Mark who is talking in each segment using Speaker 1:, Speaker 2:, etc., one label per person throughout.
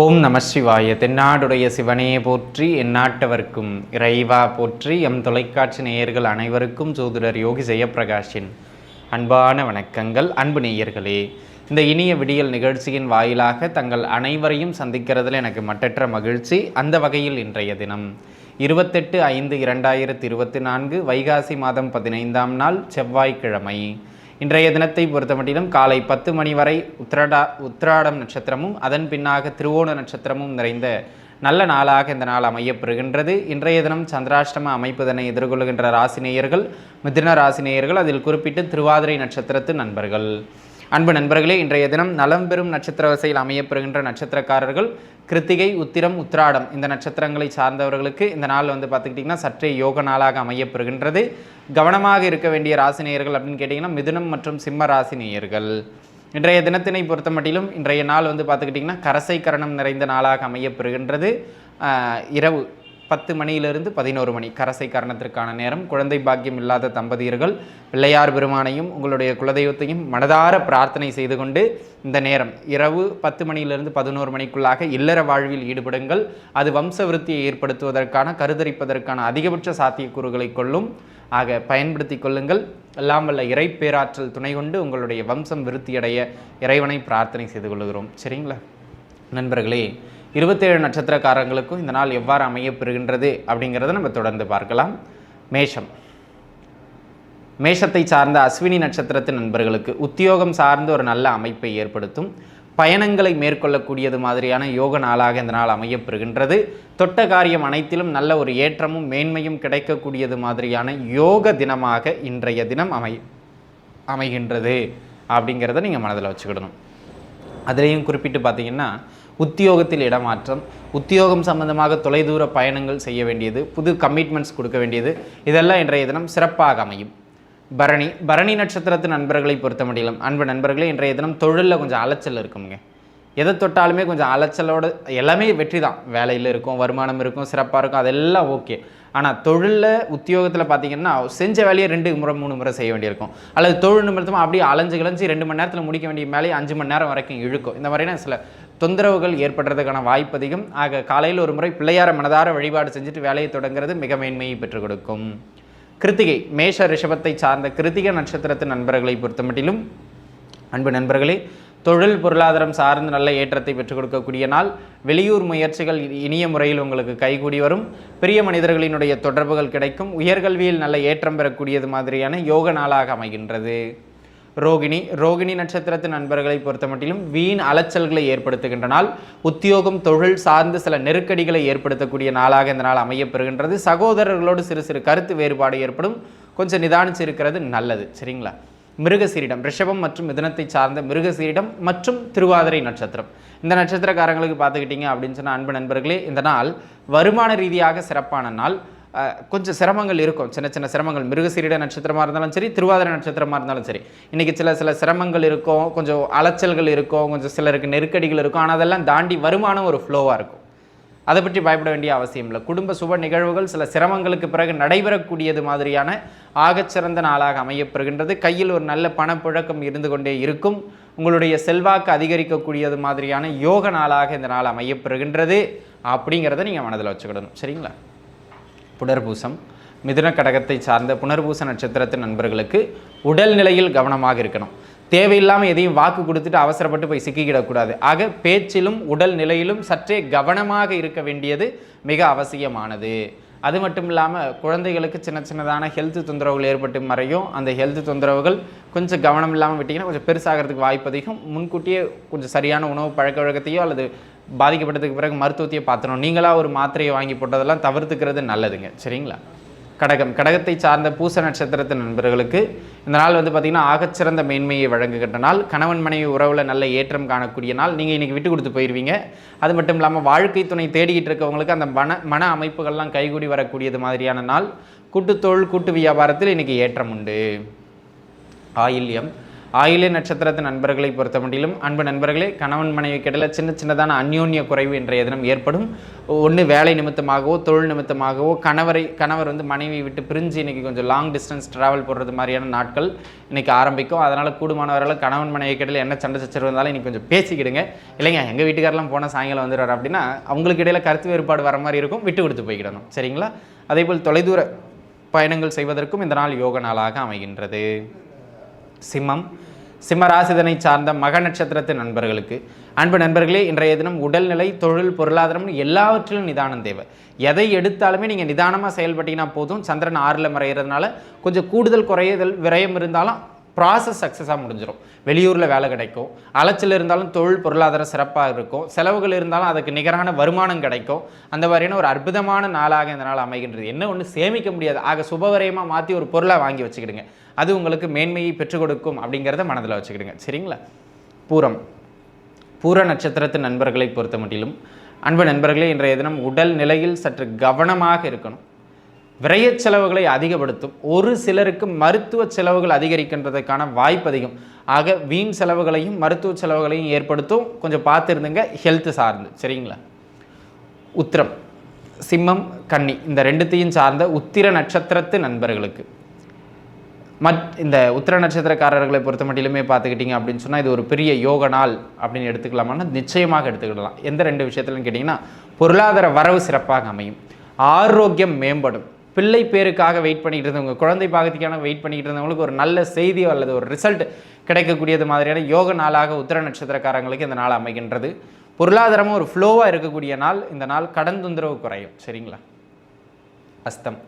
Speaker 1: ஓம் நம சிவாய. தென்னாடுடைய சிவனே போற்றி எந்நாட்டவர்க்கும் இறைவா போற்றி எம் தொலைக்காட்சி நேயர்கள் அனைவருக்கும் ஜோதிடர் யோகி ஜெயப்பிரகாஷின் அன்பான வணக்கங்கள். அன்பு நேயர்களே இந்த இனிய விடியல் நிகழ்ச்சியின் வாயிலாக தங்கள் அனைவரையும் சந்திக்கிறதுல எனக்கு மட்டற்ற மகிழ்ச்சி. அந்த வகையில் இன்றைய தினம் இருபத்தெட்டு ஐந்து இரண்டாயிரத்தி இருபத்தி நான்கு வைகாசி மாதம் பதினைந்தாம் நாள் செவ்வாய்க்கிழமை. இன்றைய தினத்தை பொறுத்தமட்டிலும் காலை பத்து மணி வரை உத்திரடா உத்திராடம் நட்சத்திரமும் அதன் பின்னாக திருவோண நட்சத்திரமும் நிறைந்த நல்ல நாளாக இந்த நாள் அமையப்பெறுகின்றது. இன்றைய தினம் சந்திராஷ்டம அமைப்புதனை எதிர்கொள்கின்ற ராசினேயர்கள் மிதுன ராசினேயர்கள் அதில் குறிப்பிட்டு திருவாதிரை நட்சத்திரத்து நண்பர்கள். அன்பு நண்பர்களே இன்றைய தினம் நலம் பெறும் நட்சத்திர வசையில் அமையப்பெறுகின்ற நட்சத்திரக்காரர்கள் கிருத்திகை உத்திரம் உத்திராடம் இந்த நட்சத்திரங்களை சார்ந்தவர்களுக்கு இந்த நாள் வந்து பார்த்துக்கிட்டிங்கன்னா சற்றே யோக நாளாக அமையப்பெறுகின்றது. கவனமாக இருக்க வேண்டிய ராசினியர்கள் அப்படின்னு கேட்டிங்கன்னா மிதுனம் மற்றும் சிம்ம ராசினியர்கள் இன்றைய தினத்தினை பொறுத்த மட்டிலும் இன்றைய நாள் வந்து பார்த்துக்கிட்டிங்கன்னா கரசை கரணம் நிறைந்த நாளாக அமையப்பெறுகின்றது. இரவு பத்து மணியிலிருந்து பதினோரு மணி. கரசை கரணத்திற்கான நேரம். குழந்தை பாக்கியம் இல்லாத தம்பதியர்கள் பிள்ளையார் பெருமானையும் உங்களுடைய குலதெய்வத்தையும் மனதார பிரார்த்தனை செய்து கொண்டு இந்த நேரம். இரவு பத்து மணியிலிருந்து பதினோரு மணிக்குள்ளாக இல்லற வாழ்வில் ஈடுபடுங்கள். அது வம்ச விருத்தியை ஏற்படுத்துவதற்கான கருதரிப்பதற்கான அதிகபட்ச சாத்தியக்கூறுகளை கொள்ளும். ஆக பயன்படுத்தி கொள்ளுங்கள். எல்லாம் வல்ல இறை பேராற்றல் துணை கொண்டு உங்களுடைய வம்சம் விருத்தியடைய இறைவனை பிரார்த்தனை செய்து கொள்கிறோம். சரிங்களா? நண்பர்களே இருபத்தேழு நட்சத்திரக்காரங்களுக்கும் இந்த நாள் எவ்வாறு அமையப்பெறுகின்றது அப்படிங்கிறத நம்ம தொடர்ந்து பார்க்கலாம். மேஷம். மேஷத்தை சார்ந்த அஸ்வினி நட்சத்திரத்தின் நண்பர்களுக்கு உத்தியோகம் சார்ந்த ஒரு நல்ல அமைப்பை ஏற்படுத்தும். பயணங்களை மேற்கொள்ளக்கூடியது மாதிரியான யோக நாளாக இந்த நாள் அமையப்பெறுகின்றது. தொட்ட காரியம் அனைத்திலும் நல்ல ஒரு ஏற்றமும் மேன்மையும் கிடைக்கக்கூடியது மாதிரியான யோக தினமாக இன்றைய தினம் அமை அமைகின்றது அப்படிங்கிறத நீங்கள் மனதில் வச்சுக்கிடணும். அதுலேயும் குறிப்பிட்டு பார்த்தீங்கன்னா உத்தியோகத்தில் இடமாற்றம் உத்தியோகம் சம்பந்தமாக தொலைதூர பயணங்கள் செய்ய வேண்டியது புது கமிட்மெண்ட்ஸ் கொடுக்க வேண்டியது இதெல்லாம் இன்றைய தினம் சிறப்பாக அமையும். பரணி பரணி நட்சத்திரத்து நண்பர்களை பொறுத்த முடியலும் அன்பு நண்பர்களே இன்றைய தினம் தொழிலில் கொஞ்சம் அலைச்சல் இருக்குங்க எதை தொட்டாலுமே கொஞ்சம் அலைச்சலோட எல்லாமே வெற்றி தான். வேலையில் இருக்கும் வருமானம் இருக்கும் சிறப்பாக இருக்கும் அதெல்லாம் ஓகே. ஆனால் தொழிலில் உத்தியோகத்தில் பார்த்தீங்கன்னா செஞ்ச வேலையை ரெண்டு முறை மூணு முறை செய்ய வேண்டியிருக்கும். அல்லது தொழில் நிமித்தமாக அப்படியே அலைஞ்சு கிளஞ்சி ரெண்டு மணி நேரத்தில் முடிக்க வேண்டிய வேலையை அஞ்சு மணி நேரம் வரைக்கும் இழுக்கும். இந்த மாதிரியான சில தொந்தரவுகள் ஏற்படுறதுக்கான வாய்ப்பு அதிகம். ஆக காலையில் ஒரு முறை பிள்ளையார மனதார வழிபாடு செஞ்சுட்டு வேலையை தொடங்குறது மிக மேன்மையை பெற்றுக் கொடுக்கும். கிருத்திகை மேஷ ரிஷபத்தை சார்ந்த கிருத்திக நட்சத்திரத்தின் நண்பர்களை பொறுத்தமட்டிலும் அன்பு நண்பர்களே தொழில் பொருளாதாரம் சார்ந்து நல்ல ஏற்றத்தை பெற்றுக் கொடுக்கக்கூடிய நாள். வெளியூர் முயற்சிகள் இனிய முறையில் உங்களுக்கு கைகூடி வரும். பெரிய மனிதர்களினுடைய தொடர்புகள் கிடைக்கும். உயர்கல்வியில் நல்ல ஏற்றம் பெறக்கூடியது மாதிரியான யோக நாளாக அமைகின்றது. ரோகிணி ரோகிணி நட்சத்திரத்தின் நண்பர்களை பொறுத்தமட்டிலும் வீண் அலைச்சல்களை ஏற்படுத்துகின்ற நாள். உத்தியோகம் தொழில் சார்ந்து சில நெருக்கடிகளை ஏற்படுத்தக்கூடிய நாளாக இந்த நாள் அமையப்பெறுகின்றது. சகோதரர்களோடு சிறு சிறு கருத்து வேறுபாடு ஏற்படும். கொஞ்சம் நிதானிச்சு இருக்கிறது நல்லது. சரிங்களா? மிருகசீரிடம் ரிஷபம் மற்றும் மிதனத்தை சார்ந்த மிருகசீரிடம் மற்றும் திருவாதிரை நட்சத்திரம். இந்த நட்சத்திரக்காரங்களுக்கு பார்த்துக்கிட்டீங்க அப்படின்னு சொன்ன அன்பு நண்பர்களே இந்த நாள் வருமான ரீதியாக சிறப்பான நாள். கொஞ்சம் சிரமங்கள் இருக்கும். சின்ன சின்ன சிரமங்கள். மிருகசீரிட நட்சத்திரமாக இருந்தாலும் சரி திருவாதிரை நட்சத்திரமாக இருந்தாலும் சரி. இன்றைக்கி சில சில சிரமங்கள் இருக்கும். கொஞ்சம் அலைச்சல்கள் இருக்கும். கொஞ்சம் சிலருக்கு நெருக்கடிகள் இருக்கும். ஆனால் அதெல்லாம் தாண்டி வருமானம் ஒரு ஃப்ளோவாக இருக்கும். அதை பற்றி பயப்பட வேண்டிய அவசியம் இல்லை. குடும்ப சுப நிகழ்வுகள் சில சிரமங்களுக்கு பிறகு நடைபெறக்கூடியது மாதிரியான ஆகச்சிறந்த நாளாக அமையப்பெறுகின்றது. கையில் ஒரு நல்ல பணப்புழக்கம் இருந்து கொண்டே இருக்கும். உங்களுடைய செல்வாக்கு அதிகரிக்கக்கூடியது மாதிரியான யோக நாளாக இந்த நாள் அமையப்பெறுகின்றது. அப்படிங்கிறத நீங்கள் மனதில் வச்சுக்கிடணும். சரிங்களா? புனர்பூசம் மிதுன கடகத்தை சார்ந்த புனர்பூச நட்சத்திரத்தின் நண்பர்களுக்கு உடல் நிலையில் கவனமாக இருக்கணும். தேவையில்லாமல் எதையும் வாக்கு கொடுத்துட்டு அவசரப்பட்டு போய் சிக்கிக்கிடக்கூடாது. ஆக பேச்சிலும் உடல் நிலையிலும் சற்றே கவனமாக இருக்க வேண்டியது மிக அவசியமானது. அது மட்டும் இல்லாமல் குழந்தைகளுக்கு சின்ன சின்னதான ஹெல்த் தொந்தரவுகள் ஏற்பட்டு மறையும். அந்த ஹெல்த் தொந்தரவுகள் கொஞ்சம் கவனம் இல்லாமல் விட்டிங்கன்னா கொஞ்சம் பெருசாகிறதுக்கு வாய்ப்பு அதிகம். முன்கூட்டியே கொஞ்சம் சரியான உணவு பழக்க வழக்கத்தையோ அல்லது பாதிக்கப்பட்டதுக்கு பிறகு மருத்துவத்தையே பார்த்துணும் நீங்களாக ஒரு மாத்திரையை வாங்கி போட்டதெல்லாம் தவிர்த்துக்கிறது நல்லதுங்க. சரிங்களா? கடகம். கடகத்தை சார்ந்த பூச நட்சத்திரத்தின் நண்பர்களுக்கு இந்த நாள் வந்து பார்த்திங்கன்னா ஆகச்சிறந்த மேன்மையை வழங்குகின்ற நாள். கணவன் மனைவி உறவில் நல்ல ஏற்றம் காணக்கூடிய நாள். நீங்கள் இன்றைக்கி விட்டு கொடுத்து போயிடுவீங்க அது மட்டும் இல்லாமல் வாழ்க்கை துணை தேடிக்கிட்டு இருக்கவங்களுக்கு அந்த மன மன அமைப்புகள்லாம் கைகூடி வரக்கூடியது மாதிரியான நாள். கூட்டுத்தொழில் கூட்டு வியாபாரத்தில் இன்றைக்கி ஏற்றம் உண்டு. ஆயில்யம். ஆயிலே நட்சத்திரத்தின் நண்பர்களை பொறுத்த மட்டிலும் அன்பு நண்பர்களே கணவன் மனைவி கிடையில் சின்ன சின்னதான அந்யோன்ய குறைவு இன்றைய தினம் ஏற்படும். ஒன்று வேலை நிமித்தமாகவோ தொழில் நிமித்தமாகவோ கணவரை கணவர் வந்து மனைவியை விட்டு பிரிஞ்சு இன்றைக்கி கொஞ்சம் லாங் டிஸ்டன்ஸ் ட்ராவல் போடுறது மாதிரியான நாட்கள் இன்றைக்கி ஆரம்பிக்கும். அதனால் கூடுமானவர்கள் கணவன் மனைவி கிடையில் என்ன சண்டை சச்சரவு இருந்தாலும் இன்றைக்கி கொஞ்சம் பேசிக்கிடுங்க. இல்லைங்க எங்கள் வீட்டுக்காரெல்லாம் போனால் சாயங்காலம் வந்துடுறாரு அப்படின்னா அவங்களுக்கு இடையில கருத்து வேறுபாடு வர மாதிரி இருக்கும். விட்டு கொடுத்து போய்க்கிடணும். சரிங்களா? அதே போல் தொலைதூர பயணங்கள் செய்வதற்கும் இந்த நாள் யோக நாளாக அமைகின்றது. சிம்மம் சிம்ம ராசிதனை சார்ந்த மக நட்சத்திரத்தின் நண்பர்களுக்கு. அன்பு நண்பர்களே இன்றைய தினம் உடல்நிலை தொழில் பொருளாதாரம்னு எல்லாவற்றிலும் நிதானம் தேவை. எதை எடுத்தாலுமே நீங்கள் நிதானமாக செயல்பட்டீங்கன்னா போதும். சந்திரன் ஆறில் மறைகிறதுனால கொஞ்சம் கூடுதல் குறையுதல் விரயம் இருந்தாலும் ப்ராசஸ் சக்ஸஸாக முடிஞ்சிடும் வெளியூரில் வேலை கிடைக்கும். அலைச்சல் இருந்தாலும் தொழில் பொருளாதாரம் சிறப்பாக இருக்கும். செலவுகள் இருந்தாலும் அதுக்கு நிகரான வருமானம் கிடைக்கும். அந்த மாதிரியான ஒரு அற்புதமான நாளாக இந்த நாள் அமைகின்றது. என்ன ஒன்று சேமிக்க முடியாது. ஆக சுபவரயமாக மாற்றி ஒரு பொருளை வாங்கி வச்சுக்கிடுங்க. அது உங்களுக்கு மேன்மையை பெற்றுக் கொடுக்கும் அப்படிங்கிறத மனதில் வச்சுக்கிடுங்க. சரிங்களா? பூரம். பூர நட்சத்திரத்து நண்பர்களை பொறுத்த மட்டிலும் அன்பு நண்பர்களே இன்றைய தினம் உடல் நிலையில் சற்று கவனமாக இருக்கணும். விரைய செலவுகளை அதிகப்படுத்தும். ஒரு சிலருக்கு மருத்துவ செலவுகள் அதிகரிக்கின்றதுக்கான வாய்ப்பு அதிகம். ஆக வீண் செலவுகளையும் மருத்துவ செலவுகளையும் ஏற்படுத்தும். கொஞ்சம் பார்த்துருந்துங்க ஹெல்த் சார்ந்து. சரிங்களா? உத்திரம். சிம்மம் கன்னி. இந்த ரெண்டுத்தையும் சார்ந்த உத்திர நட்சத்திரத்து நண்பர்களுக்கு. மத் இந்த உத்திர நட்சத்திரக்காரர்களை பொறுத்த மட்டிலுமே பார்த்துக்கிட்டிங்க அப்படின்னு சொன்னால் இது ஒரு பெரிய யோக நாள் அப்படின்னு எடுத்துக்கலாமான்னா நிச்சயமாக எடுத்துக்கிடலாம். எந்த ரெண்டு விஷயத்துலன்னு கேட்டிங்கன்னா பொருளாதார வரவு சிறப்பாக அமையும். ஆரோக்கியம் மேம்படும். பிள்ளை பேருக்காக வெயிட் பண்ணிக்கிட்டு இருந்தவங்க குழந்தை பாகத்துக்கான வெயிட் பண்ணிக்கிட்டு இருந்தவங்களுக்கு ஒரு நல்ல செய்தி அல்லது ஒரு ரிசல்ட் கிடைக்கக்கூடியது மாதிரியான யோக நாளாக உத்திர நட்சத்திரக்காரங்களுக்கு இந்த நாள் அமைகின்றது. பொருளாதாரமும் ஒரு ஃப்ளோவாக இருக்கக்கூடிய நாள். இந்த நாள் கடன் தொந்தரவு குறையும். சரிங்களா? அஸ்தம்.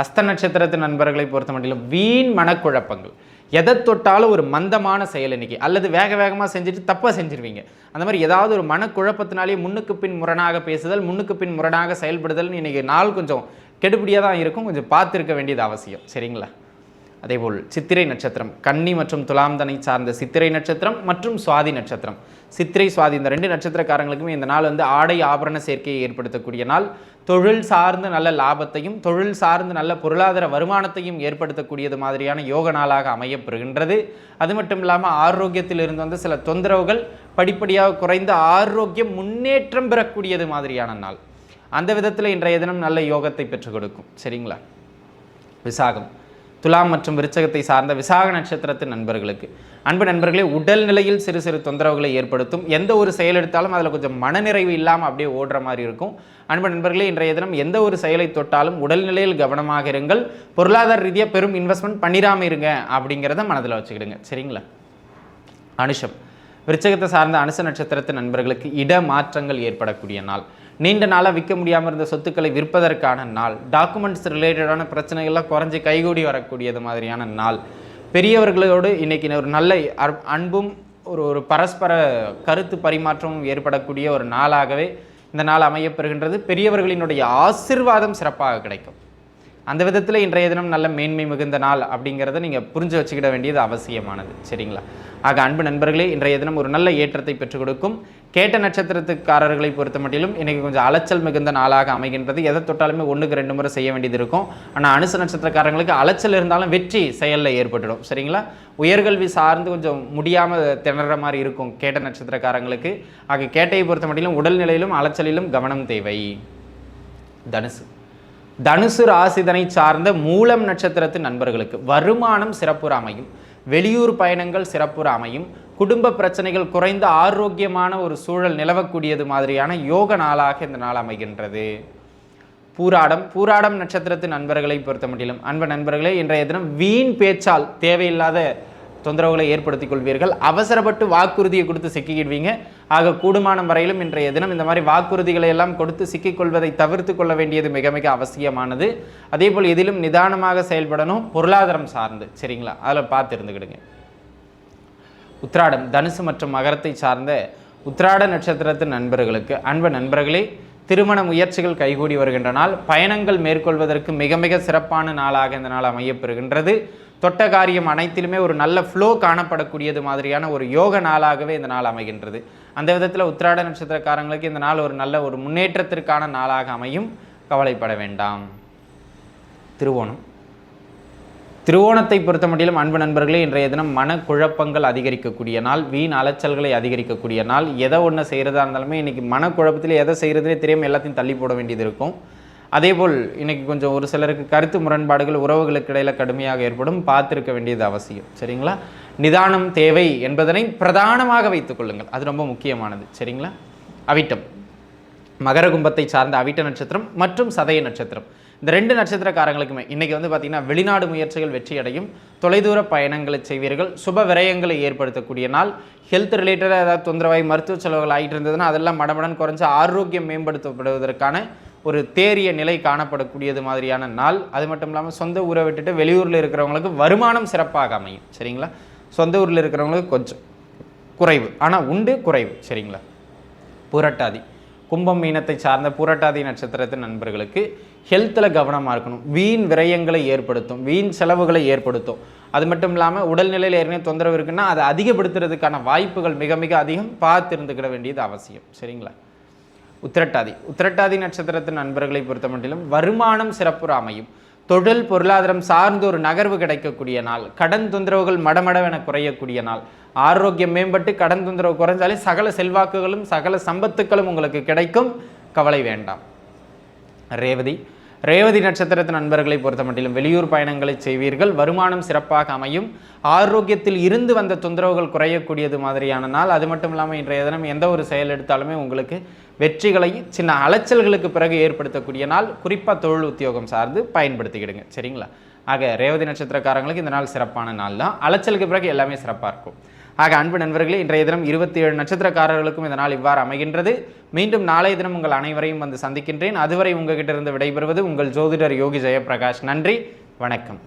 Speaker 1: அஸ்த நட்சத்திரத்து நண்பர்களை பொறுத்த மட்டும் வீண் மனக்குழப்பங்கள். எதை தொட்டாலும் ஒரு மந்தமான செயல் இன்னைக்கு. அல்லது வேக வேகமாக செஞ்சுட்டு தப்பாக செஞ்சிருவீங்க. அந்த மாதிரி ஏதாவது ஒரு மனக்குழப்பத்தினாலேயே முன்னுக்கு பின் முரணாக பேசுதல் முன்னுக்கு பின் முரணாக செயல்படுதல்னு இன்னைக்கு நாள் கொஞ்சம் கெடுபிடியாக தான் இருக்கும். கொஞ்சம் பார்த்துருக்க வேண்டியது அவசியம். சரிங்களா? அதேபோல் சித்திரை நட்சத்திரம் கன்னி மற்றும் துலாம்தனை சார்ந்த சித்திரை நட்சத்திரம் மற்றும் சுவாதி நட்சத்திரம். சித்திரை சுவாதி இந்த ரெண்டு நட்சத்திரக்காரங்களுக்குமே இந்த நாள் வந்து ஆடை ஆபரண சேர்க்கையை ஏற்படுத்தக்கூடிய நாள். தொழில் சார்ந்த நல்ல லாபத்தையும் தொழில் சார்ந்த நல்ல பொருளாதார வருமானத்தையும் ஏற்படுத்தக்கூடியது மாதிரியான யோக நாளாக அமையப்பெறுகின்றது. அது மட்டும் இல்லாமல் ஆரோக்கியத்தில் இருந்து வந்து சில தொந்தரவுகள் படிப்படியாக குறைந்த ஆரோக்கியம் முன்னேற்றம் பெறக்கூடியது மாதிரியான நாள். அந்த விதத்தில் இன்றைய தினம் நல்ல யோகத்தை பெற்றுக் கொடுக்கும். சரிங்களா? விசாகம். துலாம் மற்றும் விருச்சகத்தை சார்ந்த விசாக நட்சத்திரத்தின் நண்பர்களுக்கு. அன்பு நண்பர்களே உடல் நிலையில் சிறு சிறு தொந்தரவுகளை ஏற்படுத்தும். எந்த ஒரு செயல் எடுத்தாலும் அதில் கொஞ்சம் மனநிறைவு இல்லாமல் அப்படியே ஓடுற மாதிரி இருக்கும். அன்பு நண்பர்களே இன்றைய தினம் எந்த ஒரு செயலை தொட்டாலும் உடல்நிலையில் கவனமாக இருங்கள். பொருளாதார ரீதியாக பெரும் இன்வெஸ்ட்மெண்ட் பண்ணிடாம இருங்க அப்படிங்கிறத மனதில் வச்சுக்கிடுங்க. சரிங்களா? அனுஷம். விருச்சகத்தை சார்ந்த அனுச நட்சத்திரத்து நண்பர்களுக்கு இட மாற்றங்கள் ஏற்படக்கூடிய நாள். நீண்ட நாளாக விற்க முடியாமல் இருந்த சொத்துக்களை விற்பதற்கான நாள். டாக்குமெண்ட்ஸ் ரிலேட்டடான பிரச்சனைகள்லாம் குறைஞ்சி கைகூடி வரக்கூடியது மாதிரியான நாள். பெரியவர்களோடு இன்றைக்கி ஒரு நல்ல அன்பும் ஒரு ஒரு பரஸ்பர கருத்து பரிமாற்றமும் ஏற்படக்கூடிய ஒரு நாளாகவே இந்த நாள் அமையப்பெறுகின்றது. பெரியவர்களினுடைய ஆசிர்வாதம் சிறப்பாக கிடைக்கும். அந்த விதத்தில் இன்றைய தினம் நல்ல மேன்மை மிகுந்த நாள் அப்படிங்கிறத நீங்கள் புரிஞ்சு வச்சுக்கிட வேண்டியது அவசியமானது. சரிங்களா? ஆக அன்பு நண்பர்களே இன்றைய தினம் ஒரு நல்ல ஏற்றத்தை பெற்றுக் கொடுக்கும். கேட்ட நட்சத்திரத்துக்காரர்களை பொறுத்த மட்டிலும் இன்றைக்கி கொஞ்சம் அலைச்சல் மிகுந்த நாளாக அமைகின்றது. எதை தொட்டாலுமே ஒன்றுக்கு ரெண்டு முறை செய்ய வேண்டியது இருக்கும். ஆனால் அனுச நட்சத்திரக்காரங்களுக்கு அலைச்சல் இருந்தாலும் வெற்றி செயலில் ஏற்பட்டுடும். சரிங்களா? உயர்கல்வி சார்ந்து கொஞ்சம் முடியாமல் திணற மாதிரி இருக்கும் கேட்ட நட்சத்திரக்காரங்களுக்கு. ஆக கேட்டையை பொறுத்த மட்டிலும் உடல்நிலையிலும் அலைச்சலிலும் கவனம் தேவை. தனுசு. தனுசு ராசிதனை சார்ந்த மூலம் நட்சத்திரத்து நண்பர்களுக்கு வருமானம் சிறப்புற அமையும். வெளியூர் பயணங்கள் சிறப்புற அமையும். குடும்ப பிரச்சனைகள் குறைந்த ஆரோக்கியமான ஒரு சூழல் நிலவக்கூடியது மாதிரியான யோக நாளாக இந்த நாள் அமைகின்றது. பூராடம் பூராடம் நட்சத்திரத்தின் நண்பர்களை பொறுத்த மட்டிலும். அன்ப நண்பர்களே இன்றைய தினம் வீண் பேச்சால் தேவையில்லாத தொந்தரவுகளை ஏற்படுத்திக் கொள்வீர்கள். அவசரப்பட்டு வாக்குறுதியை கொடுத்து சிக்கிக்கிடுவீங்க. ஆக கூடுமானம் வரையிலும் இன்றைய தினம் இந்த மாதிரி வாக்குறுதிகளை எல்லாம் கொடுத்து சிக்கிக்கொள்வதை தவிர்த்து கொள்ள வேண்டியது மிக மிக அவசியமானது. அதே போல் எதிலும் நிதானமாக செயல்படணும் பொருளாதாரம் சார்ந்து. சரிங்களா? அதில் பார்த்து இருந்துக்கிடுங்க. உத்ராடம் தனுசு மற்றும் மகரத்தை சார்ந்த உத்ராட நட்சத்திரத்து நண்பர்களுக்கு. அன்பு நண்பர்களே திருமண முயற்சிகள் கைகூடி வருகின்ற நாள். பயணங்கள் மேற்கொள்வதற்கு மிக மிக சிறப்பான நாளாக இந்த நாள் அமையப்பெறுகின்றது. தொட்ட காரியம் அனைத்திலுமே ஒரு நல்ல ஃப்ளோ காணப்படக்கூடியது மாதிரியான ஒரு யோக நாளாகவே இந்த நாள் அமைகின்றது. அந்த விதத்தில் உத்திராட நட்சத்திரக்காரங்களுக்கு இந்த நாள் ஒரு நல்ல ஒரு முன்னேற்றத்திற்கான நாளாக அமையும். கவலைப்பட வேண்டாம். திருவோணம். திருவோணத்தை பொறுத்த மட்டிலும் அன்பு நண்பர்களே இன்றைய தினம் மனக்குழப்பங்கள் அதிகரிக்கக்கூடிய நாள் வீண் அலைச்சல்களை அதிகரிக்கக்கூடிய நாள். எதை ஒன்று செய்கிறதா இருந்தாலுமே இன்றைக்கி மனக்குழப்பத்தில் எதை செய்கிறதுலே தெரியாமல் எல்லாத்தையும் தள்ளி போட வேண்டியது இருக்கும். அதேபோல் இன்றைக்கி கொஞ்சம் ஒரு சிலருக்கு கருத்து முரண்பாடுகள் உறவுகளுக்கு இடையில் கடுமையாக ஏற்படும். பார்த்துருக்க வேண்டியது அவசியம். சரிங்களா? நிதானம் தேவை என்பதனை பிரதானமாக வைத்துக் கொள்ளுங்கள். அது ரொம்ப முக்கியமானது. சரிங்களா? அவிட்டம். மகர கும்பத்தை சார்ந்த அவிட்ட நட்சத்திரம் மற்றும் சதய நட்சத்திரம். இந்த ரெண்டு நட்சத்திரக்காரங்களுக்குமே இன்றைக்கி வந்து பார்த்தீங்கன்னா வெளிநாடு முயற்சிகள் வெற்றியடையும். தொலைதூர பயணங்களை செய்வீர்கள். சுப விரயங்களை ஏற்படுத்தக்கூடிய நாள். ஹெல்த் ரிலேட்டடாக ஏதாவது தொந்தரவாய் மருத்துவ செலவுகள் ஆகிட்டு இருந்ததுன்னா அதெல்லாம் மடமடன் குறைஞ்சு ஆரோக்கியம் மேம்படுத்தப்படுவதற்கான ஒரு தேறிய நிலை காணப்படக்கூடியது மாதிரியான நாள். அது மட்டும் இல்லாமல் சொந்த ஊரை விட்டுட்டு வெளியூரில் இருக்கிறவங்களுக்கு வருமானம் சிறப்பாக அமையும். சரிங்களா? சொந்த ஊரில் இருக்கிறவங்களுக்கு கொஞ்சம் குறைவு. ஆனால் உண்டு குறைவு. சரிங்களா? புரட்டாதி. கும்பம் மீனத்தை சார்ந்த புரட்டாதி நட்சத்திரத்தின் நண்பர்களுக்கு ஹெல்த்தில் கவனமாக இருக்கணும். வீண் விரயங்களை ஏற்படுத்தும். வீண் செலவுகளை ஏற்படுத்தும். அது மட்டும் இல்லாமல் உடல்நிலையில் ஏற்கனவே தொந்தரவு இருக்குன்னா அதை அதிகப்படுத்துறதுக்கான வாய்ப்புகள் மிக மிக அதிகம். பார்த்து இருந்துக்கிட வேண்டியது அவசியம். சரிங்களா? உத்திரட்டாதி. உத்திரட்டாதி நட்சத்திரத்தின் நண்பர்களை பொறுத்த மட்டிலும் வருமானம் சிறப்புற அமையும். தொழில் பொருளாதாரம் சார்ந்து ஒரு நகர்வு கிடைக்கக்கூடிய நாள். கடன் தொந்தரவுகள் மடமடவென குறையக்கூடிய நாள். ஆரோக்கியம் மேம்பட்டு கடன் தொந்தரவு குறைஞ்சாலே சகல செல்வாக்குகளும் சகல சம்பத்துக்களும் உங்களுக்கு கிடைக்கும். கவலை வேண்டாம். ரேவதி ரேவதி நட்சத்திரத்தின் நண்பர்களை பொறுத்த மட்டிலும் வெளியூர் பயணங்களை செய்வீர்கள். வருமானம் சிறப்பாக அமையும். ஆரோக்கியத்தில் இருந்து வந்த தொந்தரவுகள் குறையக்கூடியது மாதிரியான நாள். அது மட்டும் இல்லாமல் இன்றைய தினம் எந்த ஒரு செயல் எடுத்தாலுமே உங்களுக்கு வெற்றிகளை சின்ன அலைச்சல்களுக்கு பிறகு ஏற்படுத்தக்கூடிய நாள். குறிப்பாக தொழில் உத்தியோகம் சார்ந்து பயன்படுத்திக்கிடுங்க. சரிங்களா? ஆக ரேவதி நட்சத்திரக்காரங்களுக்கு இந்த நாள் சிறப்பான நாள் தான் அலைச்சலுக்கு பிறகு எல்லாமே சிறப்பாக இருக்கும். ஆக அன்பு நண்பர்களே இன்றைய தினம் இருபத்தி ஏழு நட்சத்திரக்காரர்களுக்கும் இதனால் இவ்வாறு அமைகின்றது. மீண்டும் நாளைய தினம் உங்கள் அனைவரையும் வந்து சந்திக்கின்றேன். அதுவரை உங்ககிட்ட இருந்து விடைபெறுவது உங்கள் ஜோதிடர் யோகி ஜெயபிரகாஷ் நன்றி வணக்கம்.